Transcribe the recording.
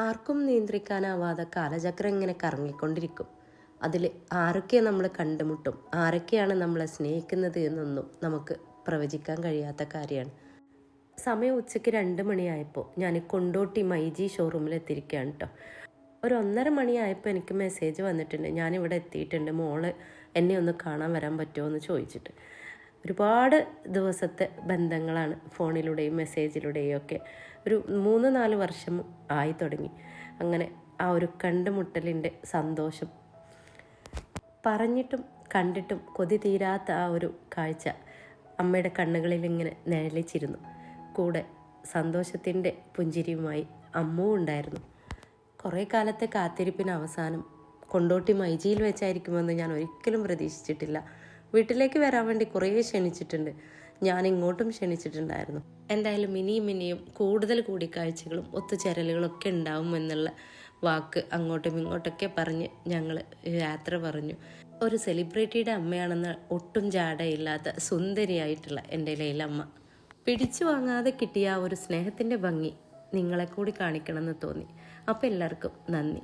ആർക്കും നിയന്ത്രിക്കാനാവാതെ കാലചക്രം ഇങ്ങനെ കറങ്ങിക്കൊണ്ടിരിക്കും. അതിൽ ആരൊക്കെ നമ്മൾ കണ്ടുമുട്ടും ആരൊക്കെയാണ് നമ്മളെ സ്നേഹിക്കുന്നത് എന്നൊന്നും നമുക്ക് പ്രവചിക്കാൻ കഴിയാത്ത കാര്യമാണ്. സമയം ഉച്ചയ്ക്ക് രണ്ട് മണിയായപ്പോൾ ഞാൻ കൊണ്ടോട്ടി മൈജി ഷോറൂമിൽ എത്തിയിരിക്കുകയാണ് കേട്ടോ ഒരു ഒന്നര മണിയായപ്പോൾ എനിക്ക് മെസ്സേജ് വന്നിട്ടുണ്ട്. ഞാനിവിടെ എത്തിയിട്ടുണ്ട്. മോൾ എന്നെ ഒന്ന് കാണാൻ വരാൻ പറ്റുമോ എന്ന് ചോദിച്ചിട്ട്. ഒരുപാട് ദിവസത്തെ ബന്ധങ്ങളാണ് ഫോണിലൂടെയും മെസ്സേജിലൂടെയും ഒക്കെ. ഒരു മൂന്ന് നാല് വർഷം ആയി തുടങ്ങി. അങ്ങനെ ആ ഒരു കണ്ടുമുട്ടലിന്റെ സന്തോഷം പറഞ്ഞിട്ടും കണ്ടിട്ടും കൊതി തീരാത്ത ആ ഒരു കാഴ്ച അമ്മയുടെ കണ്ണുകളിൽ ഇങ്ങനെ നിഴലിച്ചിരുന്നു. കൂടെ സന്തോഷത്തിന്റെ പുഞ്ചിരിയുമായി അമ്മുവും ഉണ്ടായിരുന്നു. കുറേ കാലത്തെ കാത്തിരിപ്പിന് അവസാനം കൊണ്ടോട്ടി മൈജിയിൽ വെച്ചായിരിക്കുമെന്ന് ഞാൻ ഒരിക്കലും പ്രതീക്ഷിച്ചിട്ടില്ല. വീട്ടിലേക്ക് വരാൻ വേണ്ടി കുറേ ക്ഷണിച്ചിട്ടുണ്ട്. ഞാൻ ഇങ്ങോട്ടും ക്ഷണിച്ചിട്ടുണ്ടായിരുന്നു. എന്തായാലും ഇനിയും ഇനിയും കൂടുതൽ കൂടിക്കാഴ്ചകളും ഒത്തുചേരലുകളും ഒക്കെ ഉണ്ടാവും എന്നുള്ള വാക്ക് അങ്ങോട്ടും ഇങ്ങോട്ടൊക്കെ പറഞ്ഞ് ഞങ്ങൾ യാത്ര പറഞ്ഞു. ഒരു സെലിബ്രിറ്റിയുടെ അമ്മയാണെന്ന് ഒട്ടും ജാടയില്ലാത്ത സുന്ദരിയായിട്ടുള്ള എന്റെ ലൈലമ്മ. പിടിച്ചു വാങ്ങാതെ കിട്ടിയ ആ ഒരു സ്നേഹത്തിന്റെ ഭംഗി നിങ്ങളെ കൂടി കാണിക്കണമെന്ന് തോന്നി. അപ്പോൾ എല്ലാവർക്കും നന്ദി.